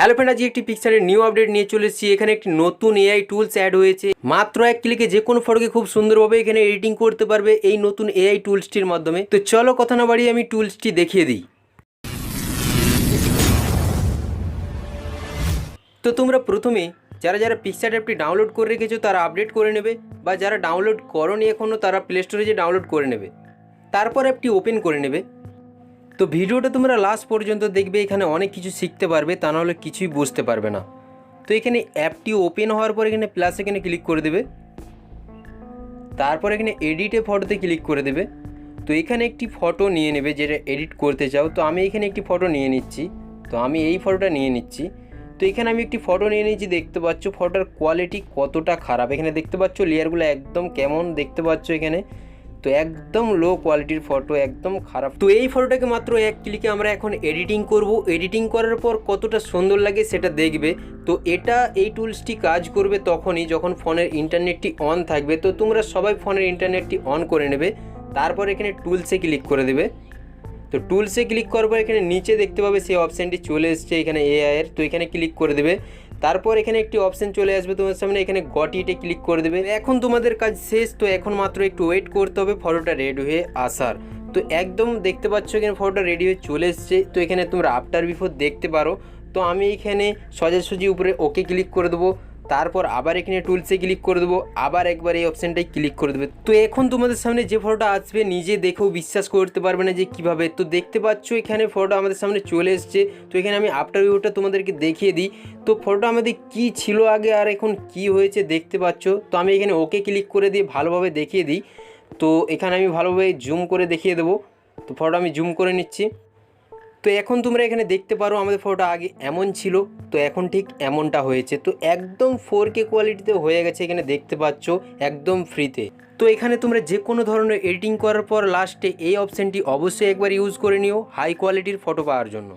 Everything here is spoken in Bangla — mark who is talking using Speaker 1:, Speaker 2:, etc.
Speaker 1: হ্যালো ফ্রেন্ড আজকে একটি পিকচারের নিউ আপডেট নিয়ে চলে এসেছি। এখানে একটি নতুন এআই টুলস অ্যাড হয়েছে। মাত্র এক ক্লিকে যে কোনো ফটোকে খুব সুন্দরভাবে এখানে এডিটিং করতে পারবে এই নতুন এআই টুলসটির মাধ্যমে। তো চলো কথা না বাড়িয়ে আমি টুলসটি দেখিয়ে দিই। তো তোমরা প্রথমে যারা যারা পিকচার অ্যাপটি ডাউনলোড করে রেখেছো, তারা আপডেট করে নেবে বা যারা ডাউনলোড করনি এখনও তারা প্লে স্টোরে যে ডাউনলোড করে নেবে। তারপর অ্যাপটি ওপেন করে নেবে। তো ভিডিওটা তোমরা লাস্ট পর্যন্ত দেখবে, এখানে অনেক কিছু শিখতে পারবে, তা নাহলে কিছুই বুঝতে পারবে না। তো এখানে অ্যাপটি ওপেন হওয়ার পর এখানে প্লাস এখানে ক্লিক করে দেবে। তারপর এখানে এডিটে ফটোতে ক্লিক করে দেবে। তো এখানে একটি ফটো নিয়ে নেবে যেটা এডিট করতে চাও। তো আমি এখানে একটি ফটো নিয়ে নিচ্ছি। তো আমি এই ফটোটা নিয়ে নিচ্ছি। তো এখানে আমি একটি ফটো নিয়ে নিয়েছি, দেখতে পাচ্ছ ফটোর কোয়ালিটি কতটা খারাপ। এখানে দেখতে পাচ্ছ লেয়ারগুলো একদম কেমন দেখতে পাচ্ছ এখানে। তো একদম লো কোয়ালিটির ফটো একদম খারাপ। তো এই ফটোটাকে মাত্র এক ক্লিকে আমরা এখন এডিটিং করব। এডিটিং করার পর কতটা সুন্দর লাগে সেটা দেখবে। তো এটা এই টুলসটি কাজ করবে তখনই যখন ফোনের ইন্টারনেটটি অন থাকবে। তো তোমরা সবাই ফোনের ইন্টারনেটটি অন করে নেবে। তারপর এখানে টুলসে ক্লিক করে দেবে। তো টুলসে ক্লিক করার পর এখানে নিচে দেখতে পাবে সেই অপশানটি চলে এসছে এখানে এআইয়ের তো এখানে ক্লিক করে দেবে। তারপর এখানে একটি অপশন চলে আসবে তোমার সামনে, এখানে গটিটে ক্লিক করে দেবে। এখন তোমাদের কাজ শেষ, তো এখন মাত্র একটু ওয়েট করতে হবে ফটোটা রেডি হয়ে আসার। তো একদম দেখতে পাচ্ছ এখানে ফটোটা রেডি হয়ে চলে এসছে, তো এখানে তোমরা আফটার বিফোর দেখতে পারো। তো আমি এখানে সোজাসুজি উপরে ওকে ক্লিক করে দেবো। তারপর আবার এখানে টুলসে ক্লিক করে দেবো, আবার একবার এই অপশানটাই ক্লিক করে দেবে। তো এখন তোমাদের সামনে যে ফটোটা আসবে, নিজে দেখেও বিশ্বাস করতে পারবে না যে কীভাবে। তো দেখতে পাচ্ছ এখানে ফটোটা আমাদের সামনে চলে এসছে। তো এখানে আমি আফটার ভিউটা তোমাদেরকে দেখিয়ে দিই। তো ফটোটা আমাদের কি ছিল আগে আর এখন কি হয়েছে দেখতে পাচ্ছ? তো আমি এখানে ওকে ক্লিক করে দিয়ে ভালোভাবে দেখিয়ে দিই। তো এখানে আমি ভালোভাবে জুম করে দেখিয়ে দেবো। তো ফটোটা আমি জুম করে নিচ্ছি। তো এখন তোমরা এখানে দেখতে পারো আমাদের ফটোটা আগে এমন ছিল, তো এখন ঠিক এমনটা হয়েছে। তো একদম ফোর কে কোয়ালিটিতে হয়ে গেছে এখানে দেখতে পাচ্ছ, একদম ফ্রিতে তো। এখানে তোমরা যে কোনো ধরনের এডিটিং করার পর লাস্টে এই অপশানটি অবশ্যই একবার ইউজ করে নিও হাই কোয়ালিটির ফটো পাওয়ার জন্য।